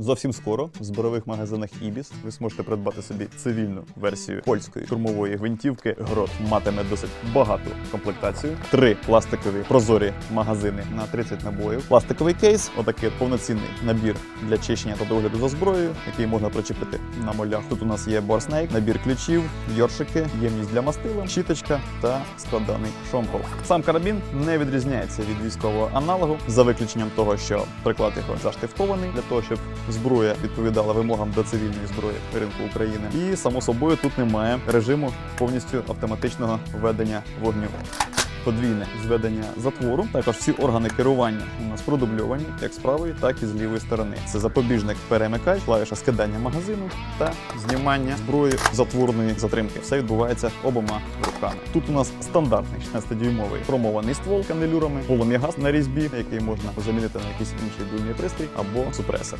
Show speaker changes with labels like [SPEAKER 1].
[SPEAKER 1] Зовсім скоро в зборових магазинах Ібіс ви зможете придбати собі цивільну версію польської штурмової гвинтівки. Грот матиме досить багату комплектацію. Три пластикові прозорі магазини на 30 набоїв. Пластиковий кейс, отакий повноцінний набір для чищення та догляду за зброєю, який можна причепити на молях. Тут у нас є борснейк, набір ключів, йоршики, ємність для мастила, щіточка та складаний шомпол. Сам карабін не відрізняється від військового аналогу за виключенням того, що приклад його заштифтований для того, щоб зброя відповідала вимогам до цивільної зброї ринку України. І само собою тут немає режиму повністю автоматичного ведення вогню. Подвійне зведення затвору. Також всі органи керування у нас продубльовані як з правої, так і з лівої сторони. Це запобіжник перемикач, клавіша скидання магазину та знімання зброї затворної затримки. Все відбувається обома руками. Тут у нас стандартний 16-дюймовий хромований ствол канелюрами, полум'ягаз на різьбі, який можна замінити на якийсь інший дуйний пристрій або супресор.